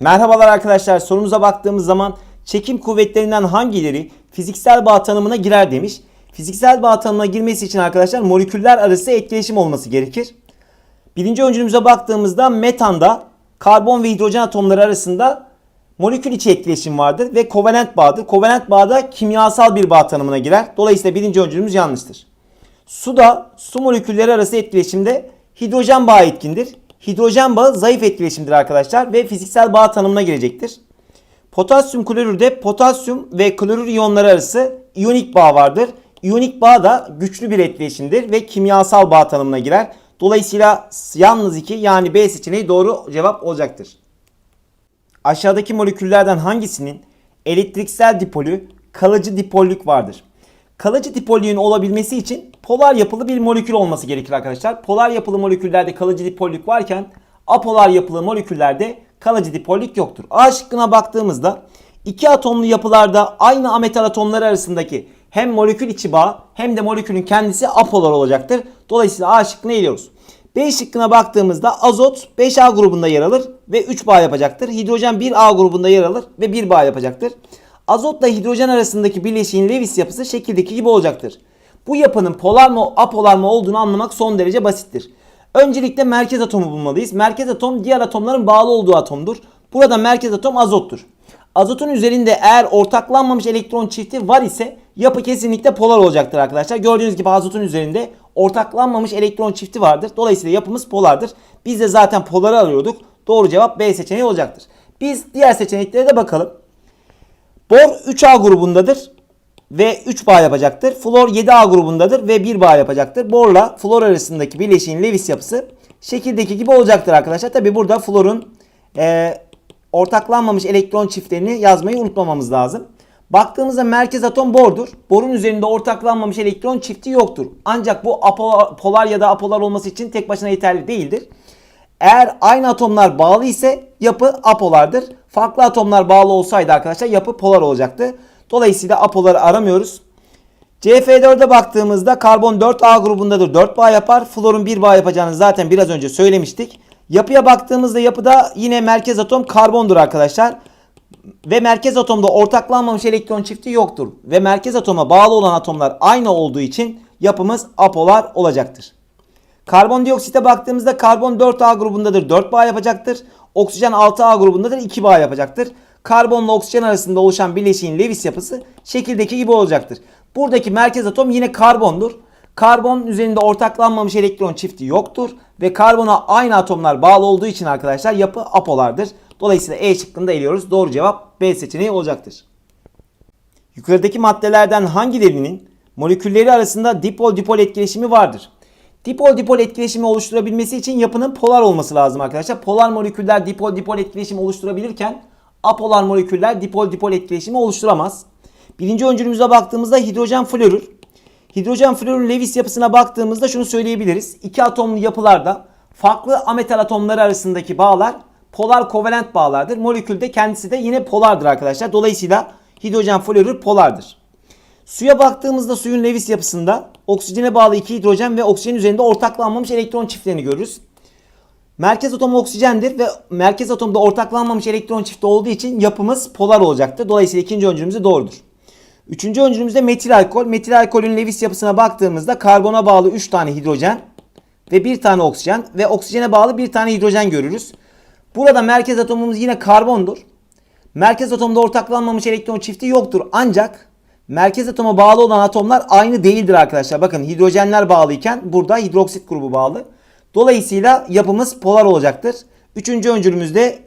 Merhabalar arkadaşlar sorumuza baktığımız zaman çekim kuvvetlerinden hangileri fiziksel bağ tanımına girer demiş. Fiziksel bağ tanımına girmesi için arkadaşlar moleküller arası etkileşim olması gerekir. Birinci öncülümüze baktığımızda metanda karbon ve hidrojen atomları arasında molekül içi etkileşim vardır ve kovalent bağdır. Kovalent bağda kimyasal bir bağ tanımına girer. Dolayısıyla birinci öncülümüz yanlıştır. Suda su molekülleri arası etkileşimde hidrojen bağı etkindir. Hidrojen bağı zayıf etkileşimdir arkadaşlar ve fiziksel bağ tanımına girecektir. Potasyum klorürde potasyum ve klorür iyonları arası iyonik bağ vardır. İyonik bağ da güçlü bir etkileşimdir ve kimyasal bağ tanımına girer. Dolayısıyla yalnız 2 yani B seçeneği doğru cevap olacaktır. Aşağıdaki moleküllerden hangisinin elektriksel dipolü kalıcı dipollük vardır? Kalıcı dipollüğün olabilmesi için polar yapılı bir molekül olması gerekir arkadaşlar. Polar yapılı moleküllerde kalıcı dipollük varken apolar yapılı moleküllerde kalıcı dipollük yoktur. A şıkkına baktığımızda iki atomlu yapılarda aynı ametal atomları arasındaki hem molekül içi bağ hem de molekülün kendisi apolar olacaktır. Dolayısıyla A şıkkını eliyoruz. B şıkkına baktığımızda azot 5A grubunda yer alır ve 3 bağ yapacaktır. Hidrojen 1A grubunda yer alır ve 1 bağ yapacaktır. Azotla hidrojen arasındaki bileşiğin Lewis yapısı şekildeki gibi olacaktır. Bu yapının polar mı apolar mı olduğunu anlamak son derece basittir. Öncelikle merkez atomu bulmalıyız. Merkez atom diğer atomların bağlı olduğu atomdur. Burada merkez atom azottur. Azotun üzerinde eğer ortaklanmamış elektron çifti var ise yapı kesinlikle polar olacaktır arkadaşlar. Gördüğünüz gibi azotun üzerinde ortaklanmamış elektron çifti vardır. Dolayısıyla yapımız polardır. Biz de zaten poları arıyorduk. Doğru cevap B seçeneği olacaktır. Biz diğer seçeneklere de bakalım. Bor 3A grubundadır ve 3 bağ yapacaktır. Flor 7A grubundadır ve 1 bağ yapacaktır. Borla flor arasındaki bileşiğin Lewis yapısı şekildeki gibi olacaktır arkadaşlar. Tabi burada florun e, ortaklanmamış elektron çiftlerini yazmayı unutmamamız lazım. Baktığımızda merkez atom bordur. Borun üzerinde ortaklanmamış elektron çifti yoktur. Ancak bu apolar, polar ya da apolar olması için tek başına yeterli değildir. Eğer aynı atomlar bağlı ise yapı apolardır. Farklı atomlar bağlı olsaydı arkadaşlar yapı polar olacaktı. Dolayısıyla apoları aramıyoruz. CF4'e baktığımızda karbon 4A grubundadır. 4 bağ yapar. Florun 1 bağ yapacağını zaten biraz önce söylemiştik. Yapıya baktığımızda yapıda yine merkez atom karbondur arkadaşlar. Ve merkez atomda ortaklanmamış elektron çifti yoktur. Ve merkez atoma bağlı olan atomlar aynı olduğu için yapımız apolar olacaktır. Karbondioksite baktığımızda karbon 4A grubundadır 4 bağ yapacaktır. Oksijen 6A grubundadır 2 bağ yapacaktır. Karbonla oksijen arasında oluşan bileşiğin Lewis yapısı şekildeki gibi olacaktır. Buradaki merkez atom yine karbondur. Karbon üzerinde ortaklanmamış elektron çifti yoktur. Ve karbona aynı atomlar bağlı olduğu için arkadaşlar yapı apolardır. Dolayısıyla E şıkkını da eliyoruz. Doğru cevap B seçeneği olacaktır. Yukarıdaki maddelerden hangilerinin molekülleri arasında dipol-dipol etkileşimi vardır? Dipol-dipol etkileşimi oluşturabilmesi için yapının polar olması lazım arkadaşlar. Polar moleküller dipol-dipol etkileşimi oluşturabilirken apolar moleküller dipol-dipol etkileşimi oluşturamaz. Birinci öncülümüze baktığımızda hidrojen florür. Hidrojen florür Lewis yapısına baktığımızda şunu söyleyebiliriz. İki atomlu yapılarda farklı ametal atomları arasındaki bağlar polar kovalent bağlardır. Molekül de kendisi de yine polardır arkadaşlar. Dolayısıyla hidrojen florür polardır. Suya baktığımızda suyun Lewis yapısında oksijene bağlı iki hidrojen ve oksijen üzerinde ortaklanmamış elektron çiftlerini görürüz. Merkez atomu oksijendir ve merkez atomda ortaklanmamış elektron çifti olduğu için yapımız polar olacaktır. Dolayısıyla ikinci öncülümüz doğrudur. Üçüncü öncülümüzde metil alkol. Metil alkolün Lewis yapısına baktığımızda karbona bağlı 3 tane hidrojen ve bir tane oksijen ve oksijene bağlı bir tane hidrojen görürüz. Burada merkez atomumuz yine karbondur. Merkez atomda ortaklanmamış elektron çifti yoktur. Ancak merkez atoma bağlı olan atomlar aynı değildir arkadaşlar. Bakın hidrojenler bağlıyken burada hidroksit grubu bağlı. Dolayısıyla yapımız polar olacaktır. Üçüncü öncülümüz de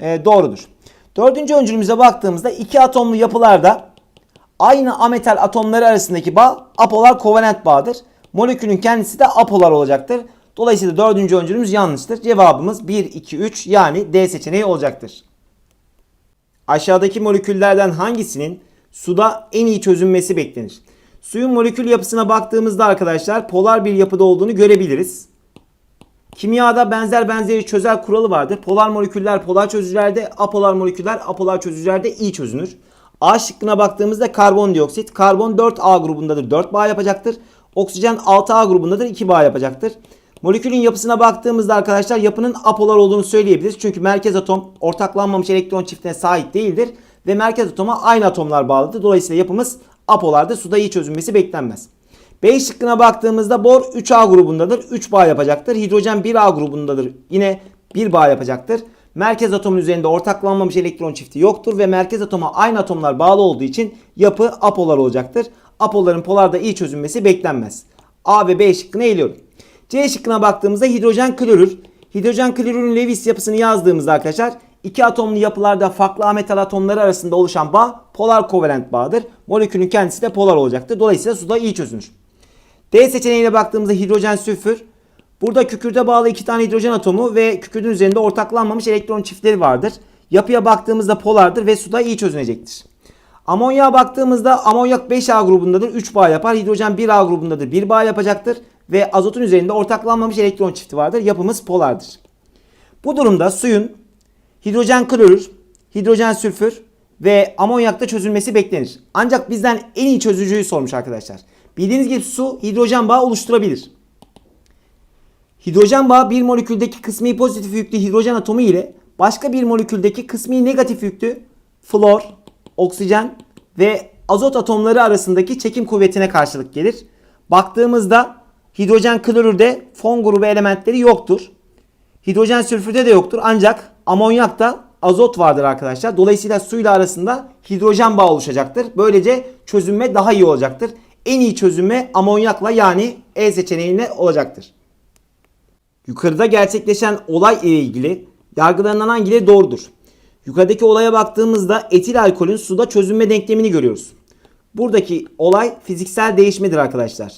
e, doğrudur. Dördüncü öncülümüze baktığımızda iki atomlu yapılarda aynı ametal atomları arasındaki bağ apolar kovalent bağdır. Molekülün kendisi de apolar olacaktır. Dolayısıyla dördüncü öncülümüz yanlıştır. Cevabımız 1, 2, 3 yani D seçeneği olacaktır. Aşağıdaki moleküllerden hangisinin suda en iyi çözünmesi beklenir? Suyun molekül yapısına baktığımızda arkadaşlar polar bir yapıda olduğunu görebiliriz. Kimyada benzer benzeri çözel kuralı vardır. Polar moleküller polar çözücülerde, apolar moleküller apolar çözücülerde iyi çözünür. A şıkkına baktığımızda karbondioksit. Karbon 4A grubundadır 4 bağ yapacaktır. Oksijen 6A grubundadır 2 bağ yapacaktır. Molekülün yapısına baktığımızda arkadaşlar yapının apolar olduğunu söyleyebiliriz. Çünkü merkez atom ortaklanmamış elektron çiftine sahip değildir. Ve merkez atoma aynı atomlar bağlıdır. Dolayısıyla yapımız apolardır. Suda iyi çözünmesi beklenmez. B şıkkına baktığımızda bor 3A grubundadır. 3 bağ yapacaktır. Hidrojen 1A grubundadır. Yine 1 bağ yapacaktır. Merkez atomun üzerinde ortaklanmamış elektron çifti yoktur ve merkez atoma aynı atomlar bağlı olduğu için yapı apolar olacaktır. Apoların polarda iyi çözünmesi beklenmez. A ve B şıkkını eliyorum. C şıkkına baktığımızda hidrojen klorür. Hidrojen klorürün Lewis yapısını yazdığımızda arkadaşlar iki atomlu yapılarda farklı ametal atomları arasında oluşan bağ polar kovalent bağdır. Molekülün kendisi de polar olacaktır. Dolayısıyla suda iyi çözünür. D seçeneğine baktığımızda hidrojen sülfür. Burada kükürde bağlı iki tane hidrojen atomu ve kükürdün üzerinde ortaklanmamış elektron çiftleri vardır. Yapıya baktığımızda polardır ve suda iyi çözünecektir. Amonyağa baktığımızda amonyak 5A grubundadır 3 bağ yapar. Hidrojen 1A grubundadır 1 bağ yapacaktır. Ve azotun üzerinde ortaklanmamış elektron çifti vardır. Yapımız polardır. Bu durumda suyun hidrojen klorür, hidrojen sülfür ve amonyakta çözülmesi beklenir. Ancak bizden en iyi çözücüyü sormuş arkadaşlar. Bildiğiniz gibi su hidrojen bağı oluşturabilir. Hidrojen bağı bir moleküldeki kısmi pozitif yüklü hidrojen atomu ile başka bir moleküldeki kısmi negatif yüklü flor, oksijen ve azot atomları arasındaki çekim kuvvetine karşılık gelir. Baktığımızda hidrojen klorürde fon grubu elementleri yoktur. Hidrojen sülfürde de yoktur ancak amonyakta azot vardır arkadaşlar. Dolayısıyla suyla arasında hidrojen bağı oluşacaktır. Böylece çözünme daha iyi olacaktır. En iyi çözünme amonyakla yani E seçeneğine olacaktır. Yukarıda gerçekleşen olay ile ilgili yargılanan hangileri doğrudur? Yukarıdaki olaya baktığımızda etil alkolün suda çözünme denklemini görüyoruz. Buradaki olay fiziksel değişmedir arkadaşlar.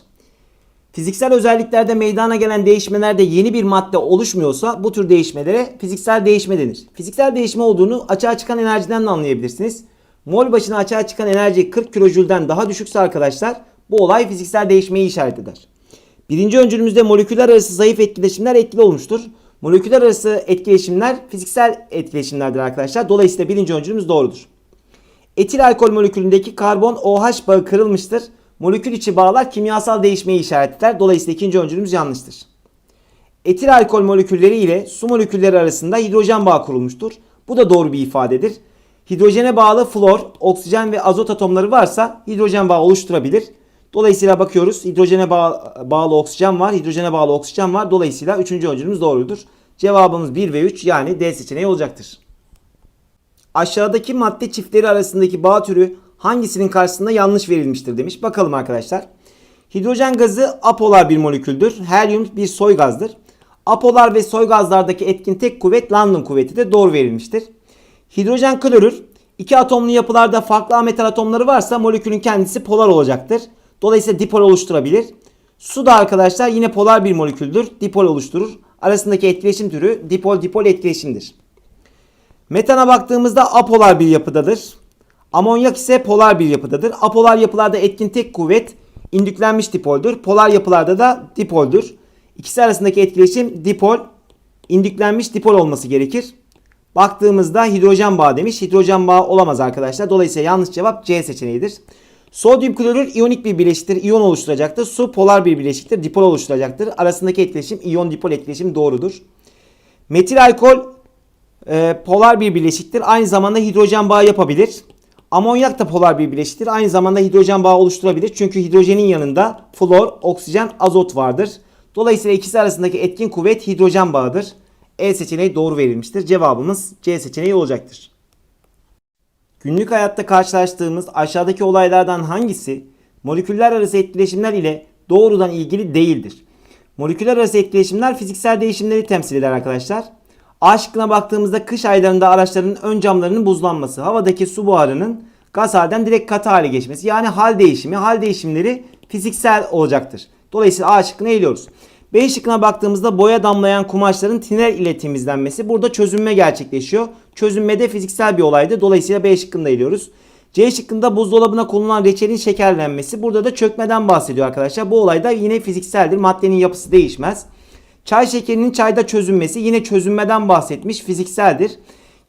Fiziksel özelliklerde meydana gelen değişmelerde yeni bir madde oluşmuyorsa bu tür değişmelere fiziksel değişme denir. Fiziksel değişme olduğunu açığa çıkan enerjiden de anlayabilirsiniz. Mol başına açığa çıkan enerji 40 kilojülden daha düşükse arkadaşlar bu olay fiziksel değişmeyi işaret eder. Birinci öncülümüzde moleküller arası zayıf etkileşimler etkili olmuştur. Moleküller arası etkileşimler fiziksel etkileşimlerdir arkadaşlar. Dolayısıyla birinci öncülümüz doğrudur. Etil alkol molekülündeki karbon OH bağı kırılmıştır. Molekül içi bağlar kimyasal değişmeyi işaret eder. Dolayısıyla ikinci öncülümüz yanlıştır. Etil alkol molekülleri ile su molekülleri arasında hidrojen bağı kurulmuştur. Bu da doğru bir ifadedir. Hidrojene bağlı flor, oksijen ve azot atomları varsa hidrojen bağı oluşturabilir. Dolayısıyla bakıyoruz hidrojene bağ- bağlı oksijen var, hidrojene bağlı oksijen var. Dolayısıyla üçüncü öncülümüz doğrudur. Cevabımız 1 ve 3 yani D seçeneği olacaktır. Aşağıdaki madde çiftleri arasındaki bağ türü hangisinin karşısında yanlış verilmiştir demiş. Bakalım arkadaşlar. Hidrojen gazı apolar bir moleküldür. Helyum bir soy gazdır. Apolar ve soy gazlardaki etkin tek kuvvet London kuvveti de doğru verilmiştir. Hidrojen klorür iki atomlu yapılarda farklı ametal atomları varsa molekülün kendisi polar olacaktır. Dolayısıyla dipol oluşturabilir. Su da arkadaşlar yine polar bir moleküldür. Dipol oluşturur. Arasındaki etkileşim türü dipol dipol etkileşimdir. Metana baktığımızda apolar bir yapıdadır. Amonyak ise polar bir yapıdadır. Apolar yapılarda etkin tek kuvvet indüklenmiş dipoldür. Polar yapılarda da dipoldür. İkisi arasındaki etkileşim dipol, indüklenmiş dipol olması gerekir. Baktığımızda hidrojen bağı demiş. Hidrojen bağı olamaz arkadaşlar. Dolayısıyla yanlış cevap C seçeneğidir. Sodyum klorür iyonik bir bileşiktir. İyon oluşturacaktır. Su polar bir bileşiktir. Dipol oluşturacaktır. Arasındaki etkileşim iyon dipol etkileşim doğrudur. Metil alkol e, polar bir bileşiktir. Aynı zamanda hidrojen bağı yapabilir. Amonyak da polar bir bileşiktir. Aynı zamanda hidrojen bağı oluşturabilir. Çünkü hidrojenin yanında flor, oksijen, azot vardır. Dolayısıyla ikisi arasındaki etkin kuvvet hidrojen bağıdır. E seçeneği doğru verilmiştir. Cevabımız C seçeneği olacaktır. Günlük hayatta karşılaştığımız aşağıdaki olaylardan hangisi moleküller arası etkileşimler ile doğrudan ilgili değildir? Moleküller arası etkileşimler fiziksel değişimleri temsil eder arkadaşlar. A şıkkına baktığımızda kış aylarında araçların ön camlarının buzlanması, havadaki su buharının gaz halden direkt katı hale geçmesi. Yani hal değişimi, hal değişimleri fiziksel olacaktır. Dolayısıyla A şıkkını eliyoruz. B şıkkına baktığımızda boya damlayan kumaşların tiner ile temizlenmesi. Burada çözünme gerçekleşiyor. Çözünme de fiziksel bir olaydı. Dolayısıyla B şıkkını eliyoruz. C şıkkında buzdolabına konulan reçelin şekerlenmesi. Burada da çökmeden bahsediyor arkadaşlar. Bu olay da yine fizikseldir. Maddenin yapısı değişmez. Çay şekerinin çayda çözünmesi yine çözünmeden bahsetmiş fizikseldir.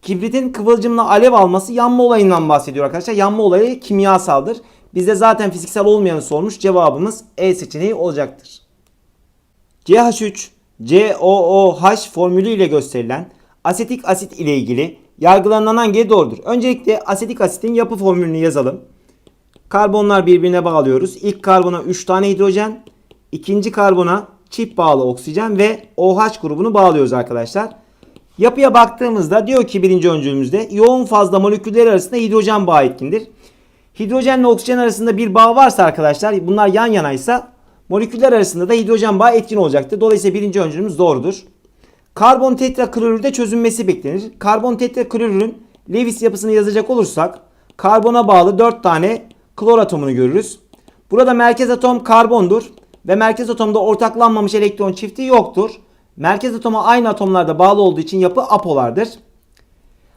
Kibritin kıvılcımla alev alması yanma olayından bahsediyor arkadaşlar. Yanma olayı kimyasaldır. Bizde zaten fiziksel olmayanı sormuş. Cevabımız E seçeneği olacaktır. CH3 COOH formülü ile gösterilen asetik asit ile ilgili yargılanan hangi doğrudur? Öncelikle asetik asitin yapı formülünü yazalım. Karbonlar birbirine bağlıyoruz. İlk karbona 3 tane hidrojen, ikinci karbona çift bağlı oksijen ve OH grubunu bağlıyoruz arkadaşlar. Yapıya baktığımızda diyor ki birinci öncülümüzde yoğun fazla moleküller arasında hidrojen bağı etkindir. Hidrojenle oksijen arasında bir bağ varsa arkadaşlar bunlar yan yanaysa moleküller arasında da hidrojen bağı etkin olacaktır. Dolayısıyla birinci öncülümüz doğrudur. Karbon tetraklorürde çözünmesi beklenir. Karbon tetraklorürün Lewis yapısını yazacak olursak karbona bağlı 4 tane klor atomunu görürüz. Burada merkez atom karbondur ve merkez atomda ortaklanmamış elektron çifti yoktur. Merkez atoma aynı atomlarda bağlı olduğu için yapı apolardır.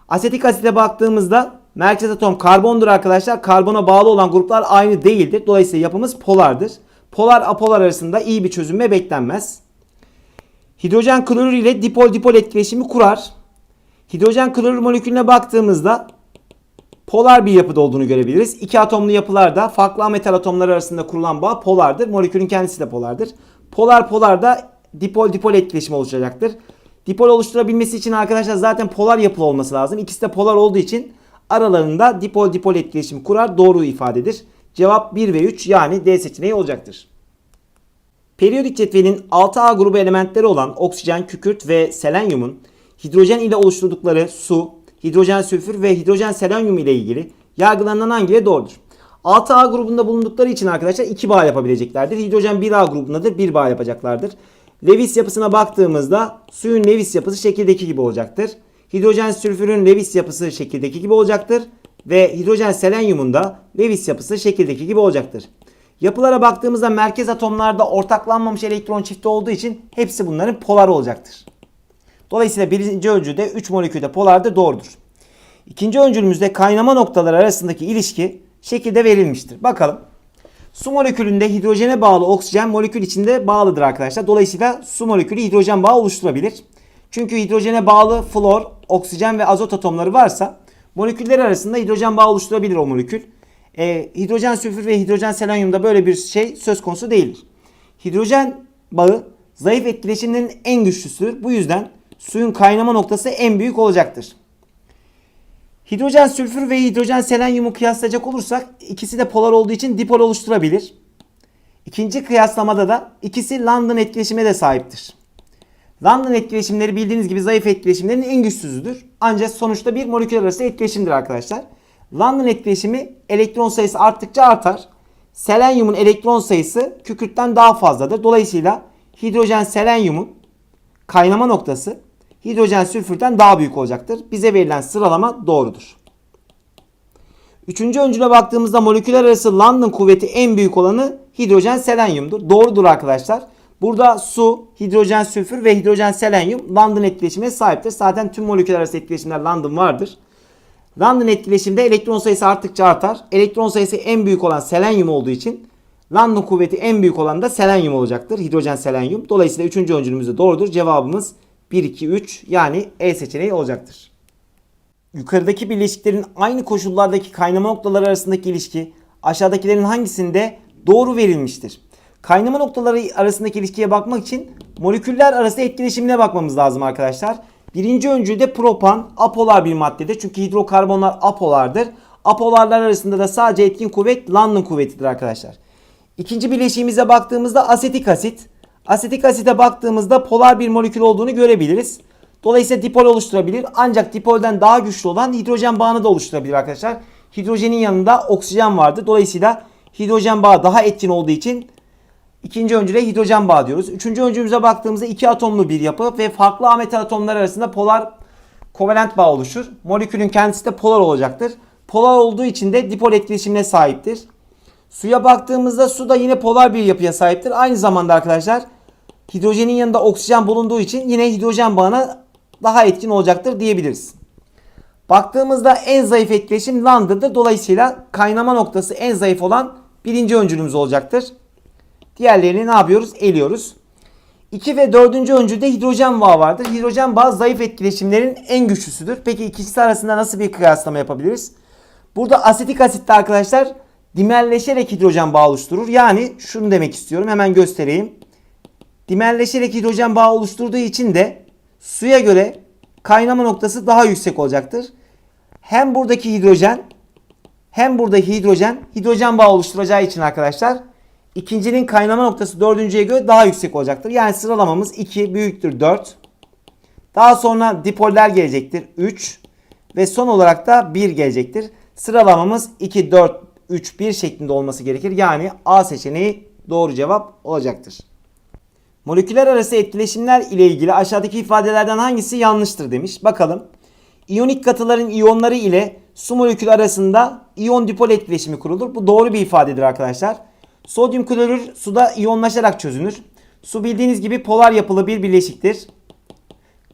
Asetik asite baktığımızda merkez atom karbondur arkadaşlar. Karbona bağlı olan gruplar aynı değildir. Dolayısıyla yapımız polardır. Polar apolar arasında iyi bir çözünme beklenmez. Hidrojen klorür ile dipol dipol etkileşimi kurar. Hidrojen klorür molekülüne baktığımızda polar bir yapıda olduğunu görebiliriz. İki atomlu yapılarda farklı ametal atomları arasında kurulan bağ polardır. Molekülün kendisi de polardır. Polar polarda dipol dipol etkileşimi oluşacaktır. Dipol oluşturabilmesi için arkadaşlar zaten polar yapılı olması lazım. İkisi de polar olduğu için aralarında dipol dipol etkileşimi kurar. Doğru ifadedir. Cevap 1 ve 3 yani D seçeneği olacaktır. Periyodik cetvelin 6A grubu elementleri olan oksijen, kükürt ve selenyumun hidrojen ile oluşturdukları su, hidrojen sülfür ve hidrojen selenyum ile ilgili yargılanan hangileri doğrudur? 6A grubunda bulundukları için arkadaşlar 2 bağ yapabileceklerdir. Hidrojen 1A grubunda da 1 bağ yapacaklardır. Lewis yapısına baktığımızda suyun Lewis yapısı şekildeki gibi olacaktır. Hidrojen sülfürün Lewis yapısı şekildeki gibi olacaktır. Ve hidrojen selenyumun da Lewis yapısı şekildeki gibi olacaktır. Yapılara baktığımızda merkez atomlarda ortaklanmamış elektron çifti olduğu için hepsi bunların polar olacaktır. Dolayısıyla birinci öncülde 3 molekülde polardır doğrudur. İkinci öncülümüzde kaynama noktaları arasındaki ilişki şekilde verilmiştir. Bakalım. Su molekülünde hidrojene bağlı oksijen molekül içinde bağlıdır arkadaşlar. Dolayısıyla su molekülü hidrojen bağı oluşturabilir. Çünkü hidrojene bağlı flor, oksijen ve azot atomları varsa moleküller arasında hidrojen bağı oluşturabilir o molekül. E, hidrojen sülfür ve hidrojen selenyumda böyle bir şey söz konusu değildir. Hidrojen bağı zayıf etkileşimlerin en güçlüsüdür. Bu yüzden suyun kaynama noktası en büyük olacaktır. Hidrojen sülfür ve hidrojen selenyumu kıyaslayacak olursak ikisi de polar olduğu için dipol oluşturabilir. İkinci kıyaslamada da ikisi London etkileşime de sahiptir. London etkileşimleri bildiğiniz gibi zayıf etkileşimlerin en güçsüzüdür. Ancak sonuçta bir molekül arası etkileşimdir arkadaşlar. London etkileşimi elektron sayısı arttıkça artar. Selenyumun elektron sayısı kükürtten daha fazladır. Dolayısıyla hidrojen selenyumun kaynama noktası hidrojen sülfürden daha büyük olacaktır. Bize verilen sıralama doğrudur. Üçüncü öncüle baktığımızda moleküler arası London kuvveti en büyük olanı hidrojen selenyumdur. Doğrudur arkadaşlar. Burada su, hidrojen sülfür ve hidrojen selenyum London etkileşimine sahiptir. Zaten tüm moleküler arası etkileşimler London vardır. London etkileşimde elektron sayısı arttıkça artar. Elektron sayısı en büyük olan selenyum olduğu için London kuvveti en büyük olan da selenyum olacaktır. Hidrojen selenyum. Dolayısıyla üçüncü öncülümüz de doğrudur. Cevabımız 1, 2, 3 yani E seçeneği olacaktır. Yukarıdaki bileşiklerin aynı koşullardaki kaynama noktaları arasındaki ilişki aşağıdakilerin hangisinde doğru verilmiştir? Kaynama noktaları arasındaki ilişkiye bakmak için moleküller arası etkileşimine bakmamız lazım arkadaşlar. Birinci öncülde propan apolar bir maddedir. Çünkü hidrokarbonlar apolardır. Apolarlar arasında da sadece etkin kuvvet London kuvvetidir arkadaşlar. İkinci bileşiğimize baktığımızda asetik asit. Asetik asite baktığımızda polar bir molekül olduğunu görebiliriz. Dolayısıyla dipol oluşturabilir. Ancak dipolden daha güçlü olan hidrojen bağını da oluşturabilir arkadaşlar. Hidrojenin yanında oksijen vardı. Dolayısıyla hidrojen bağı daha etkin olduğu için ikinci öncüle hidrojen bağı diyoruz. Üçüncü öncümüze baktığımızda iki atomlu bir yapı ve farklı ametal atomlar arasında polar kovalent bağ oluşur. Molekülün kendisi de polar olacaktır. Polar olduğu için de dipol etkileşimine sahiptir. Suya baktığımızda su da yine polar bir yapıya sahiptir. Aynı zamanda arkadaşlar hidrojenin yanında oksijen bulunduğu için yine hidrojen bağına daha etkin olacaktır diyebiliriz. Baktığımızda en zayıf etkileşim London'dır. Dolayısıyla kaynama noktası en zayıf olan birinci öncülümüz olacaktır. Diğerlerini ne yapıyoruz? Eliyoruz. 2 ve 4. öncülde hidrojen bağı vardır. Hidrojen bağı zayıf etkileşimlerin en güçlüsüdür. Peki ikisi arasında nasıl bir kıyaslama yapabiliriz? Burada asetik asitte arkadaşlar dimerleşerek hidrojen bağı oluşturur. Yani şunu demek istiyorum. Hemen göstereyim. Dimerleşerek hidrojen bağı oluşturduğu için de suya göre kaynama noktası daha yüksek olacaktır. Hem buradaki hidrojen hem buradaki hidrojen hidrojen bağı oluşturacağı için arkadaşlar ikincinin kaynama noktası dördüncüye göre daha yüksek olacaktır. Yani sıralamamız 2 büyüktür 4. Daha sonra dipoller gelecektir 3 ve son olarak da 1 gelecektir. Sıralamamız 2, 4, 3, 1 şeklinde olması gerekir. Yani A seçeneği doğru cevap olacaktır. Moleküler arası etkileşimler ile ilgili aşağıdaki ifadelerden hangisi yanlıştır demiş. Bakalım. İyonik katıların iyonları ile su molekülü arasında iyon dipol etkileşimi kurulur. Bu doğru bir ifadedir arkadaşlar. Sodyum klorür suda iyonlaşarak çözünür. Su bildiğiniz gibi polar yapılı bir bileşiktir.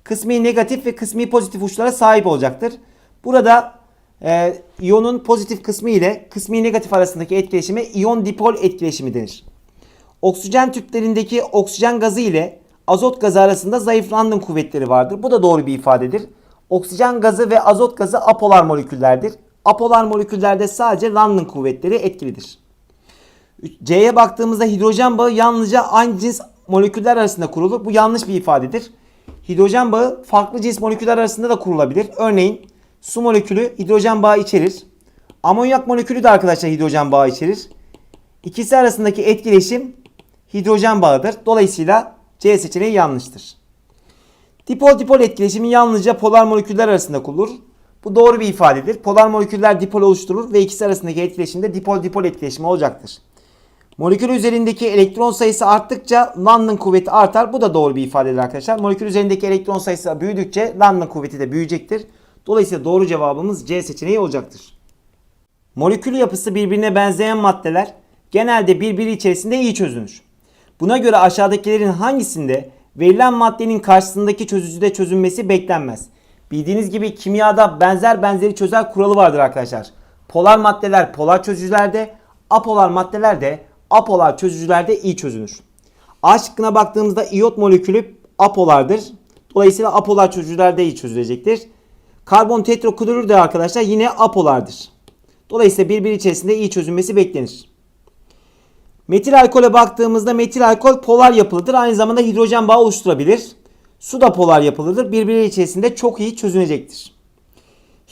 Kısmi negatif ve kısmi pozitif uçlara sahip olacaktır. Burada e, iyonun pozitif kısmı ile kısmi negatif arasındaki etkileşime iyon dipol etkileşimi denir. Oksijen tüplerindeki oksijen gazı ile azot gazı arasında zayıf London kuvvetleri vardır. Bu da doğru bir ifadedir. Oksijen gazı ve azot gazı apolar moleküllerdir. Apolar moleküllerde sadece London kuvvetleri etkilidir. C'ye baktığımızda hidrojen bağı yalnızca aynı cins moleküller arasında kurulur. Bu yanlış bir ifadedir. Hidrojen bağı farklı cins moleküller arasında da kurulabilir. Örneğin su molekülü hidrojen bağı içerir. Amonyak molekülü de arkadaşlar hidrojen bağı içerir. İkisi arasındaki etkileşim hidrojen bağıdır. Dolayısıyla C seçeneği yanlıştır. Dipol dipol etkileşimi yalnızca polar moleküller arasında kurulur. Bu doğru bir ifadedir. Polar moleküller dipol oluşturur ve ikisi arasındaki etkileşimde dipol dipol etkileşimi olacaktır. Molekül üzerindeki elektron sayısı arttıkça London kuvveti artar. Bu da doğru bir ifadedir arkadaşlar. Molekül üzerindeki elektron sayısı büyüdükçe London kuvveti de büyüyecektir. Dolayısıyla doğru cevabımız C seçeneği olacaktır. Molekül yapısı birbirine benzeyen maddeler genelde birbiri içerisinde iyi çözünür. Buna göre aşağıdakilerin hangisinde verilen maddenin karşısındaki çözücüde çözünmesi beklenmez. Bildiğiniz gibi kimyada benzer benzeri çözer kuralı vardır arkadaşlar. Polar maddeler polar çözücülerde, apolar maddeler de apolar çözücülerde iyi çözünür. A şıkkına baktığımızda iyot molekülü apolardır. Dolayısıyla apolar çözücülerde iyi çözülecektir. Karbon tetraklorür de arkadaşlar yine apolardır. Dolayısıyla birbiri içerisinde iyi çözünmesi beklenir. Metil alkole baktığımızda metil alkol polar yapılıdır. Aynı zamanda hidrojen bağı oluşturabilir. Su da polar yapılıdır. Birbiri içerisinde çok iyi çözünecektir.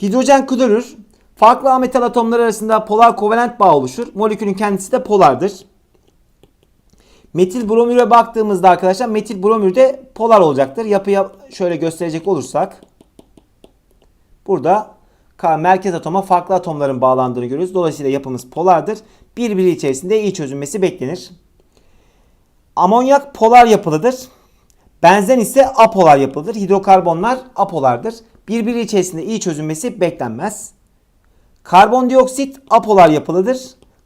Hidrojen klorür farklı ametal atomları arasında polar kovalent bağ oluşur. Molekülün kendisi de polardır. Metil bromüre baktığımızda arkadaşlar metil bromür de polar olacaktır. Yapıya şöyle gösterecek olursak burada merkez atoma farklı atomların bağlandığını görüyoruz. Dolayısıyla yapımız polardır. Birbiri içerisinde iyi çözünmesi beklenir. Amonyak polar yapılıdır. Benzen ise apolar yapılıdır. Hidrokarbonlar apolardır. Birbiri içerisinde iyi çözünmesi beklenmez. Karbondioksit apolar yapılıdır.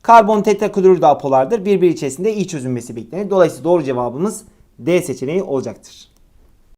Karbon tetraklorür de apolardır. Birbiri içerisinde iyi çözünmesi beklenir. Dolayısıyla doğru cevabımız D seçeneği olacaktır.